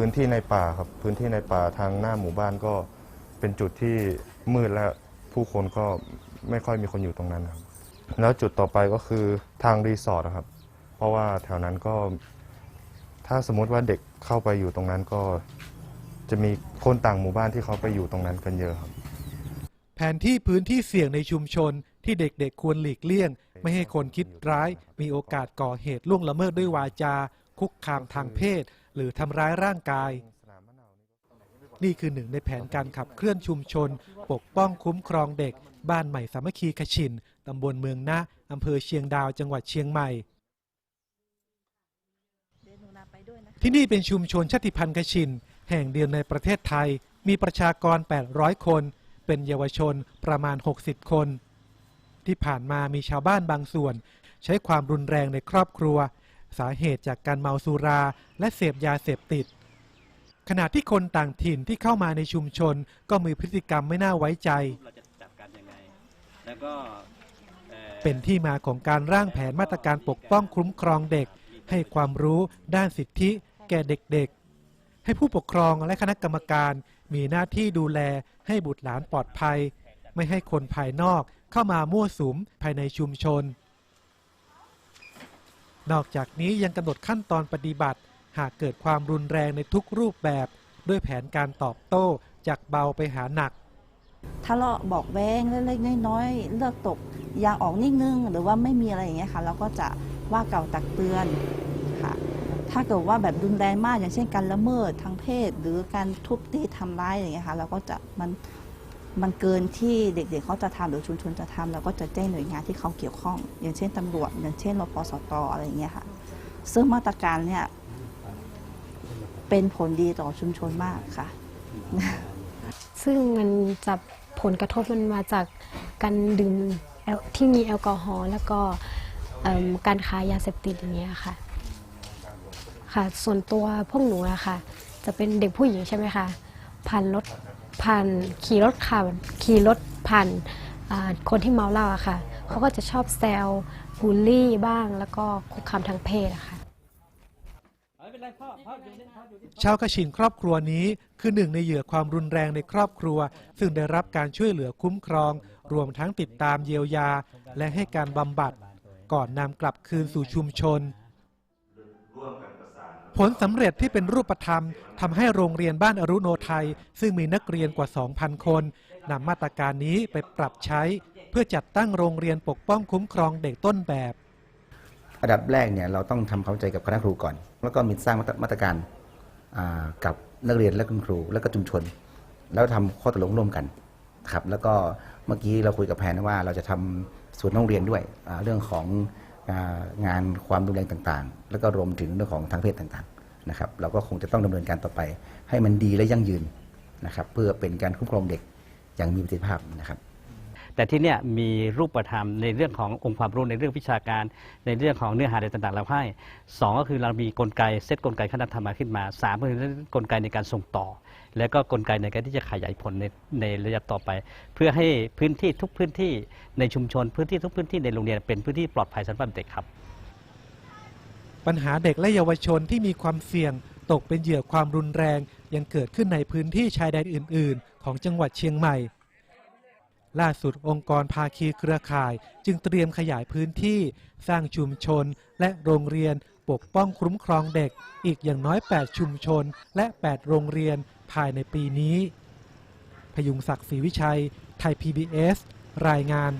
พื้นที่ในป่าครับพื้นที่ในป่าทางหน้าหมู่บ้านก็เป็นจุดที่มืดและผู้คนก็ไม่ค่อยมีคนอยู่ตรงนั้นครับแล้วจุดต่อไปก็คือทางรีสอร์ทอะครับ เพราะว่าแถวนั้นก็ ถ้าสมมติว่าเด็กเข้าไปอยู่ตรงนั้นก็ จะมีคนต่างหมู่บ้านที่เขาไปอยู่ตรงนั้นกันเยอะครับ แผนที่พื้นที่เสี่ยงในชุมชนที่เด็กๆควรหลีกเลี่ยง ไม่ให้คนคิดร้าย มีโอกาสก่อเหตุล่วงละเมิดด้วยวาจา คุกคามทางเพศ หรือทำร้ายร่างกาย นี่คือหนึ่งในแผนการขับเคลื่อนชุมชน ปกป้องคุ้มครองเด็ก บ้านใหม่สามัคคีขชินตำบลเมืองนะอำเภอเชียงดาวจังหวัดเชียงใหม่ ที่นี่เป็นชุมชนชาติพันธุ์กชิน แห่งเดียวในประเทศไทย มีประชากร 800 คน เป็นเยาวชนประมาณ 60 คน ที่ผ่านมามีชาวบ้านบางส่วน ใช้ความรุนแรงในครอบครัว สาเหตุจากการเมาสุราและเสพยาเสพติด ขณะที่คนต่างถิ่นที่เข้ามาในชุมชนก็มีพฤติกรรมไม่น่าไว้ใจ เราจะจัดการยังไง แล้วก็อ่อเป็นที่มาของการร่างแผนมาตรการปกป้องคุ้มครองเด็ก ให้ความรู้ด้านสิทธิแก่เด็กๆ ให้ผู้ปกครองและคณะกรรมการมีหน้าที่ดูแลให้บุตรหลานปลอดภัย ไม่ให้คนภายนอกเข้ามามั่วสุมภายในชุมชน นอกจากนี้ยังกำหนดขั้นตอนปฏิบัติ หากเกิดความรุนแรงในทุกรูปแบบ ด้วยแผนการตอบโต้จากเบาไปหาหนักทะเลาะบอกแว้งเล็กๆน้อยๆเลือกตกยางออกนิดนึง หรือว่าไม่มีอะไรอย่างเงี้ยค่ะ เราก็จะว่าเก่าตักเตือนค่ะ ถ้าเกิดว่าแบบรุนแรงมากอย่างเช่นการละเมิดทางเพศ หรือการทุบตีทำร้ายอย่างเงี้ยค่ะ เราก็จะมัน มันเกินที่เด็กๆเขาจะทำหรือชุมชนจะทำเราก็จะแจ้งหน่วยงานที่เขาเกี่ยวข้อง อย่างเช่นตำรวจ อย่างเช่นรพสตอะไรอย่างเงี้ยค่ะ ซึ่งมาตรการเนี่ยเป็นผลดีต่อชุมชนมากค่ะ ซึ่งมันจะผลกระทบมันมาจากการดื่มที่มีแอลกอฮอล์แล้วก็การค้ายาเสพติดอย่างเงี้ยค่ะ ค่ะ ส่วนตัวพวกหนูอะค่ะ จะเป็นเด็กผู้หญิงใช่ไหมคะผ่านรถ ผ่านขี่รถขับขี่รถผ่านคนที่เมาเหล้าอะค่ะเขาก็จะชอบแซวบูลลี่บ้างแล้วก็คุกคามทางเพศอะค่ะชาวกชินครอบครัวนี้คือหนึ่งในเหยื่อความรุนแรงในครอบครัว ซึ่งได้รับการช่วยเหลือคุ้มครอง รวมทั้งติดตามเยียวยา และให้การบำบัด ก่อนนำกลับคืนสู่ชุมชน ผลสำเร็จที่เป็นรูปธรรมทำให้โรงเรียนบ้านอรุโนไทย ซึ่งมีนักเรียนกว่า 2,000 คนนำมาตรการนี้ไปปรับใช้ เพื่อจัดตั้งโรงเรียนปกป้องคุ้มครองเด็กต้นแบบอันดับแรกเนี่ยเราต้องทำความเข้าใจกับคณะครูก่อน แล้วก็มีสร้างมาตรการกับนักเรียนและคุณครูและก็ชุมชน แล้วทำข้อตกลงร่วมกันครับแล้วก็เมื่อกี้เราคุยกับแพนว่าเราจะทำส่วนโรงเรียนด้วยเรื่องของ งานความรุนแรงต่างๆ แล้วก็รวมถึงเรื่องของทางเพศต่างๆนะครับเราก็คงจะต้องดำเนินการต่อไป ให้มันดีและยั่งยืนนะครับเพื่อเป็นการคุ้มครองเด็กอย่างมีประสิทธิภาพนะครับ แต่ที่เนี่ยมีรูปธรรมในเรื่องขององค์ความรู้ในเรื่องวิชาการ ในเรื่องของเนื้อหาอะไรต่างๆ เราให้สองก็คือเรามีกลไกเซตกลไกคณะธรรมมาขึ้นมาสามก็คือกลไกในการส่งต่อ แล้วก็กลไกในการที่จะขยายผลในในระยะต่อไป เพื่อให้พื้นที่ทุกพื้นที่ในชุมชนพื้นที่ทุกพื้นที่ในโรงเรียนเป็นพื้นที่ปลอดภัยสำหรับเด็กครับ ปัญหาเด็กและเยาวชนที่มีความเสี่ยงตกเป็นเหยื่อความรุนแรงยังเกิดขึ้นในพื้นที่ชายแดนอื่น ๆ ของจังหวัดเชียงใหม่ ล่าสุดองค์กรภาคีเครือข่าย จึงเตรียมขยายพื้นที่ สร้างชุมชน และโรงเรียน ปกป้องคุ้มครองเด็ก อีกอย่างน้อย 8 ชุมชน และ 8 โรงเรียนภายในปีนี้ พยุงศักดิ์ศรีวิชัย ไทย PBS รายงาน